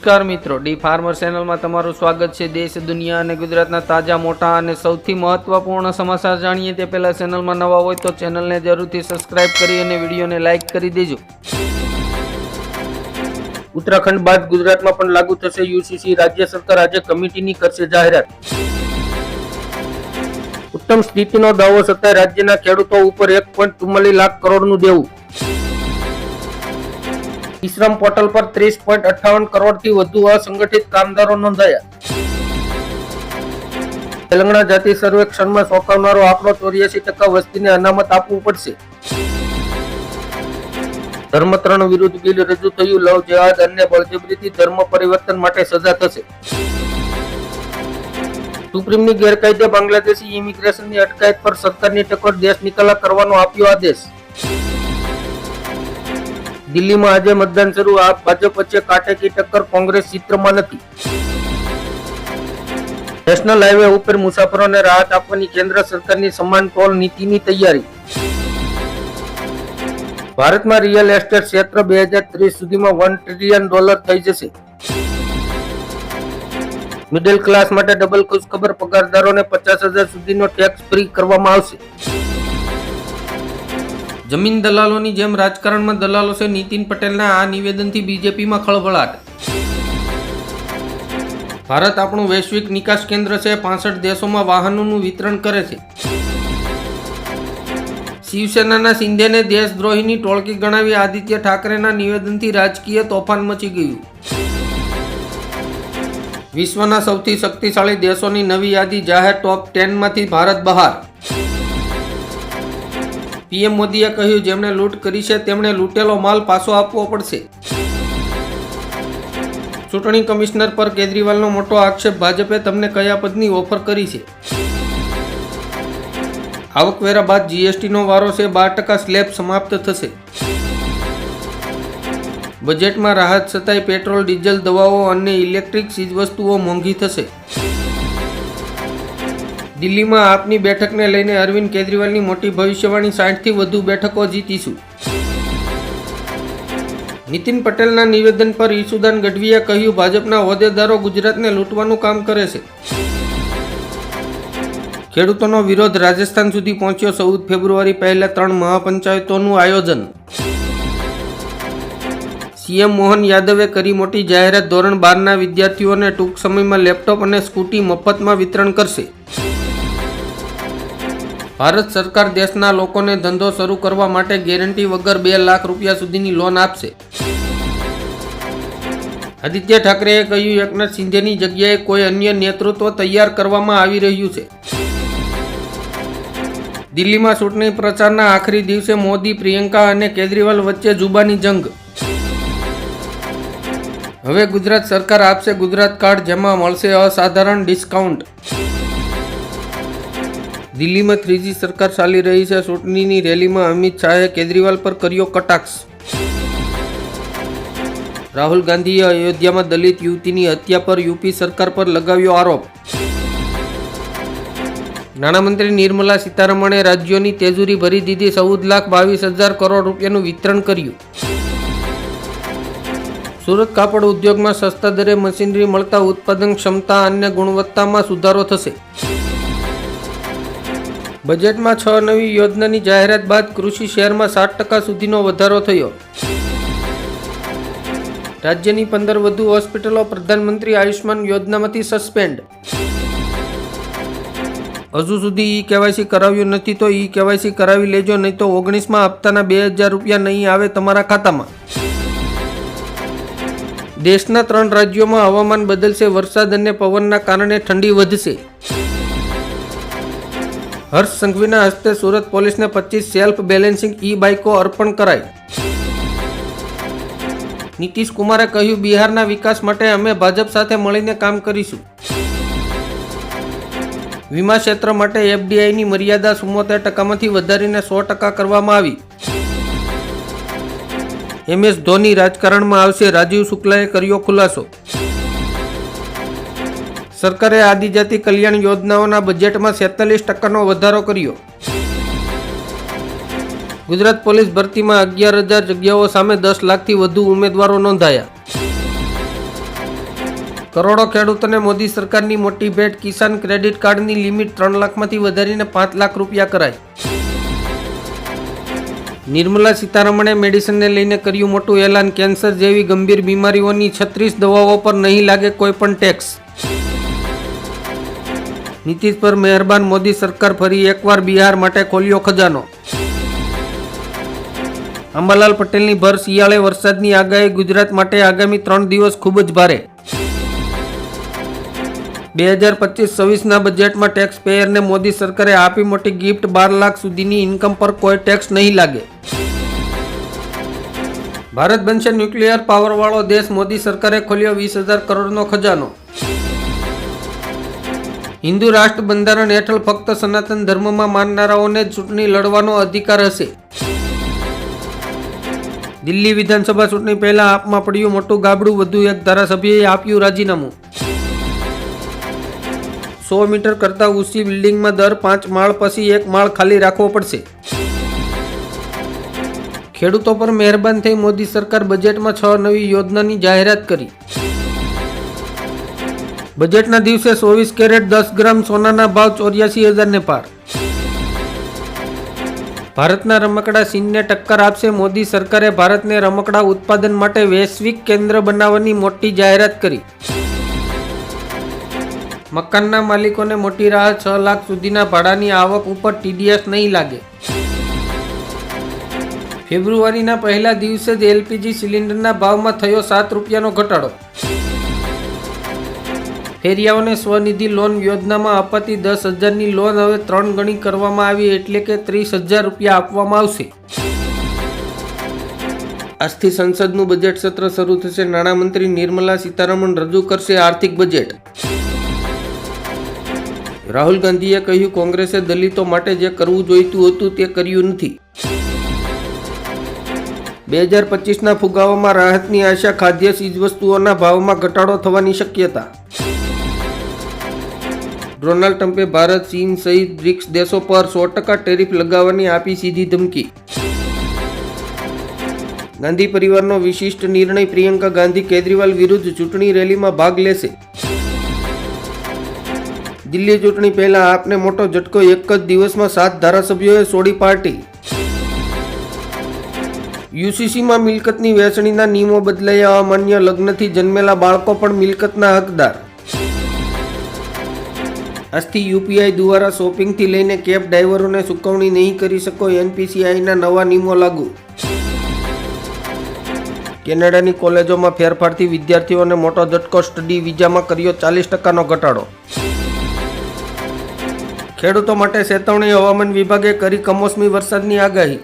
નમસ્કાર મિત્રો. D farmer ચેનલમાં તમારું સ્વાગત છે. દેશ, દુનિયા અને ગુજરાતના તાજા, મોટા અને સૌથી મહત્વપૂર્ણ સમાચાર જાણીએ તે પહેલા ચેનલમાં નવા હોય તો ચેનલને જરૂરથી સબસ્ક્રાઇબ કરી અને વિડીયોને લાઇક કરી દેજો. ઉત્તરાખંડ બાદ ગુજરાતમાં પણ લાગુ થશે યુસીસી. રાજ્ય સરકાર આજે કમિટીની કરશે જાહેરાત. ઉત્તમ સ્થિતિનો દાવો છતાંય રાજ્યના ખેડૂતો ઉપર એક પોઈન્ટ ચુમ્માલીસ લાખ કરોડનું દેવું. ઈશ્રમ પોર્ટલ પર ત્રીસ પોઈન્ટ અઠાવન કરોડથી વધુ અસંગઠિત કામદારો નોંધાયા. તેલંગણા જાતિ સર્વેક્ષણમાં ચોંકાવનારો આંકડો ચોર્યાસી ટકા વસ્તીને અનામત આપવું પડશે. ધર્મત્રણ વિરુદ્ધ બિલ રજૂ થયું, લવ, જેહાદ અને બળજબરીથી ધર્મ પરિવર્તન માટે સજા થશે. સુપ્રીમની ગેરકાયદે બાંગ્લાદેશી ઇમિગ્રેશનની અટકાયત પર સરકારની ટકોર દેશ નિકાલા કરવાનો આપ્યો આદેશ. દિલ્હીમાં આજે મતદાન શરૂ. આ ભાજપ વચ્ચે કાટેકી ટક્કર કોંગ્રેસ ચિત્રમાં નથી. નેશનલ હાઈવે ઉપર મુસાફરોને રાહત આપવાની કેન્દ્ર સરકારની સમાન ટોલ નીતિની તૈયારી. ભારતમાં રિયલ એસ્ટેટ ક્ષેત્ર બે હજાર ત્રીસ સુધીમાં વન ટ્રિલિયન ડોલર થઈ જશે. મિડલ ક્લાસ માટે ડબલ ખુશખબર પગારદારોને પચાસ હજાર સુધીનો ટેક્સ ફ્રી કરવામાં આવશે. જમીન દલાલોની જેમ રાજકારણમાં દલાલો છે નીતિન પટેલના આ નિવેદનથી બીજેપીમાં ખળભળાટ. ભારત આપણું વૈશ્વિક નિકાસ કેન્દ્ર છે, પાસઠ દેશોમાં વાહનોનું વિતરણ કરે છે. શિવસેનાના સિંધેને દેશદ્રોહીની ટોળકી ગણાવી આદિત્ય ઠાકરેના નિવેદનથી રાજકીય તોફાન મચી ગયું. વિશ્વના સૌથી શક્તિશાળી દેશોની નવી યાદી જાહેર ટોપ ટેનમાંથી ભારત બહાર. પીએમ મોદીએ કહ્યું, જેમણે લૂંટ કરી છે, તેમણે લૂંટેલો માલ પાછો આપવો પડશે. ચૂંટણી કમિશનર પર કેજરીવાલનો મોટો આક્ષેપ, ભાજપે તમને કયા પદની ઓફર કરી છે? આવકવેરા બાદ જીએસટીનો વારો છે, બાર ટકા સ્લેબ સમાપ્ત થશે. બજેટમાં રાહત છતાંય પેટ્રોલ, ડીઝલ, દવાઓ અને ઇલેક્ટ્રિક ચીજવસ્તુઓ મોંઘી થશે. દિલ્હીમાં આપની બેઠકને લઈને અરવિંદ કેજરીવાલની મોટી ભવિષ્યવાણી સાઠથી વધુ બેઠકો જીતીશું. નીતિન પટેલના નિવેદન પર ઈસુદાન ગઢવીએ કહ્યું, ભાજપના હોદ્દેદારો ગુજરાતને લૂંટવાનું કામ કરે છે. ખેડૂતોનો વિરોધ રાજસ્થાન સુધી પહોંચ્યો ચૌદ ફેબ્રુઆરી પહેલા ત્રણ મહાપંચાયતોનું આયોજન. સીએમ મોહન યાદવે કરી મોટી જાહેરાત, ધોરણ બારના વિદ્યાર્થીઓને ટૂંક સમયમાં લેપટોપ અને સ્કૂટી મફતમાં વિતરણ કરશે. ભારત સરકાર દેશના લોકોને ધંધો શરૂ કરવા માટે ગેરંટી વગર બે લાખ રૂપિયા સુધીની લોન આપશે. આદિત્ય ઠાકરેએ કહ્યું, એકનાથ શિંદેની જગ્યાએ કોઈ અન્ય નેતૃત્વ તૈયાર કરવામાં આવી રહ્યું છે. દિલ્હીમાં ચૂંટણી પ્રચારના આખરી દિવસે મોદી, પ્રિયંકા અને કેજરીવાલ વચ્ચે જુબાની જંગ. હવે ગુજરાત સરકાર આપશે ગુજરાત કાર્ડ, જેમાં મળશે અસાધારણ ડિસ્કાઉન્ટ. દિલ્હીમાં ત્રીજી સરકાર ચાલી રહી છે. ચૂંટણીની રેલીમાં અમિત શાહે કેજરીવાલ પર કર્યો કટાક્ષ. રાહુલ ગાંધીએ અયોધ્યામાં દલિત યુવતીની હત્યા પર યુપી સરકાર પર લગાવ્યો આરોપ. નાણામંત્રી નિર્મલા સીતારમણે રાજ્યોની તેજુરી ભરી દીધી ચૌદ લાખ બાવીસ હજાર કરોડ રૂપિયાનું વિતરણ કર્યું. સુરત કાપડ ઉદ્યોગમાં સસ્તા દરે મશીનરી મળતા ઉત્પાદન ક્ષમતા અને ગુણવત્તામાં સુધારો થશે. બજેટમાં છ નવી યોજનાની જાહેરાત બાદ કૃષિ શેરમાં સાત ટકા સુધીનો વધારો થયો. રાજ્યની પંદર વધુ હોસ્પિટલો પ્રધાનમંત્રી આયુષ્માન યોજનામાંથી સસ્પેન્ડ. હજુ સુધી ઈ કેવાયસી કરાવ્યું નથી તો ઈ કેવાયસી કરાવી લેજો, નહીં તો ઓગણીસમાં હપ્તાના બે હજાર રૂપિયા નહીં આવે તમારા ખાતામાં. દેશના ત્રણ રાજ્યોમાં હવામાન બદલશે, વરસાદ અને પવનના કારણે ઠંડી વધશે. હર્ષ સંઘવીના હસ્તે સુરત પોલીસને પચીસ સેલ્ફ બેલેન્સિંગ ઈ બાઇકો અર્પણ કરાઈ. નીતિશ કુમારે કહ્યું, બિહારના વિકાસ માટે અમે ભાજપ સાથે મળીને કામ કરીશું. વીમા ક્ષેત્ર માટે એફડીઆઈની મર્યાદા ચુમ્મોતેર ટકામાંથી વધારીને સો ટકા કરવામાં આવી. એમએસ ધોની રાજકારણમાં આવશે, રાજીવ શુક્લાએ કર્યો ખુલાસો. સરકારે આદિજાતિ કલ્યાણ યોજનાઓના બજેટમાં સેતાલીસ ટકાનો વધારો કર્યો. ગુજરાત પોલીસ ભરતીમાં અગિયાર હજાર જગ્યાઓ સામે દસ લાખથી વધુ ઉમેદવારો નોંધાયા. કરોડો ખેડૂતોને મોદી સરકારની મોટી ભેટ કિસાન ક્રેડિટ કાર્ડની લિમિટ ત્રણ લાખમાંથી વધારીને પાંચ લાખ રૂપિયા કરાઈ. નિર્મલા સીતારમણે મેડિસિનને લઈને કર્યું મોટું એલાન કેન્સર જેવી ગંભીર બીમારીઓની છત્રીસ દવાઓ પર નહીં લાગે કોઈ પણ ટેક્સ. નીતિશ પર મહેરબાન મોદી સરકાર ફરી એકવાર બિહાર માટે ખોલ્યો ખજાનો. અંબાલાલ પટેલની ભર શિયાળે વરસાદની આગાહી ગુજરાત માટે આગામી ત્રણ દિવસ ખૂબ જ ભારે. બે હજાર પચીસ છવ્વીસના બજેટમાં ટેક્સ પેયરને મોદી સરકારે આપી મોટી ગિફ્ટ બાર લાખ સુધીની ઇન્કમ પર કોઈ ટેક્સ નહીં લાગે. ભારત બનશે ન્યુક્લિયર પાવરવાળો દેશ મોદી સરકારે ખોલ્યો વીસ હજાર કરોડનો ખજાનો. હિન્દુ રાષ્ટ્ર બંધારણ હેઠળ ફક્ત સનાતન ધર્મમાં માનનારાઓને ચૂંટણી લડવાનો અધિકાર હશે. દિલ્હી વિધાનસભા ચૂંટણી પહેલા આપમાં પડ્યું મોટું ગાબડું, વધુ એક ધારાસભ્યએ આપ્યું રાજીનામું. સો મીટર કરતાં ઊંચી બિલ્ડિંગમાં દર પાંચ માળ પછી એક માળ ખાલી રાખવો પડશે. ખેડૂતો પર મહેરબાન થઈ મોદી સરકાર બજેટમાં છ નવી યોજનાની જાહેરાત કરી. બજેટના દિવસે ચોવીસ કેરેટ, દસ ગ્રામ સોનાના ભાવ ચોર્યાસી હજારને પાર. ભારતના રમકડા ચીનને ટક્કર આપશે મોદી સરકારે ભારતને રમકડા ઉત્પાદન માટે વૈશ્વિક કેન્દ્ર બનાવવાની મોટી જાહેરાત કરી. મકાનના માલિકોને મોટી રાહત, છ લાખ સુધીના ભાડાની આવક ઉપર ટીડીએસ નહીં લાગે. ફેબ્રુઆરીના પહેલા દિવસે જ એલપીજી સિલિન્ડરના ભાવમાં થયો સાત રૂપિયાનો ઘટાડો. ફેરિયાઓને સ્વનિધિ લોન યોજનામાં અપાતી દસ હજારની લોન હવે ત્રણ ગણી કરવામાં આવી એટલે કે ત્રીસ હજાર રૂપિયા આપવામાં આવશે. આજથી સંસદનું બજેટ સત્ર શરૂ થશે. નાણામંત્રી નિર્મલા સીતારમણ રજૂ કરશે આર્થિક બજેટ. રાહુલ ગાંધીએ કહ્યું, કોંગ્રેસે દલિતો માટે જે કરવું જોઈતું હતું તે કર્યું નથી. બે હજાર પચીસના ફુગાવામાં રાહતની આશા ખાદ્ય ચીજવસ્તુઓના ભાવમાં ઘટાડો થવાની શક્યતા. ડોનાલ્ડ ટ્રમ્પે ભારત, ચીન સહિત બ્રિક્સ દેશો પર સો ટકા ટેરિફ લગાવવાની આપી સીધી ધમકી. ગાંધી પરિવારનો વિશિષ્ટ નિર્ણય પ્રિયંકા ગાંધી કેજરીવાલ વિરુદ્ધ ચૂંટણી રેલીમાં ભાગ લેશે. દિલ્હી ચૂંટણી પહેલા આપને મોટો ઝટકો એક જ દિવસમાં સાત ધારાસભ્યોએ છોડી પાર્ટી. યુસીસીમાં મિલકતની વહેંચણીના નિયમો બદલાયા. અમાન્ય લગ્નથી જન્મેલા બાળકો પણ મિલકતના હકદાર. આજથી યુપીઆઈ દ્વારા શોપિંગથી લઈને કેબ ડ્રાઈવરોને ચૂકવણી નહીં કરી શકો એનપીસીઆઈના નવા નિયમો લાગુ. કેનેડાની કોલેજોમાં ફેરફારથી વિદ્યાર્થીઓને મોટો ઝટકો સ્ટડી વિઝામાં કર્યો ચાલીસ ટકાનો ઘટાડો. ખેડૂતો માટે ચેતવણી હવામાન વિભાગે કરી કમોસમી વરસાદની આગાહી.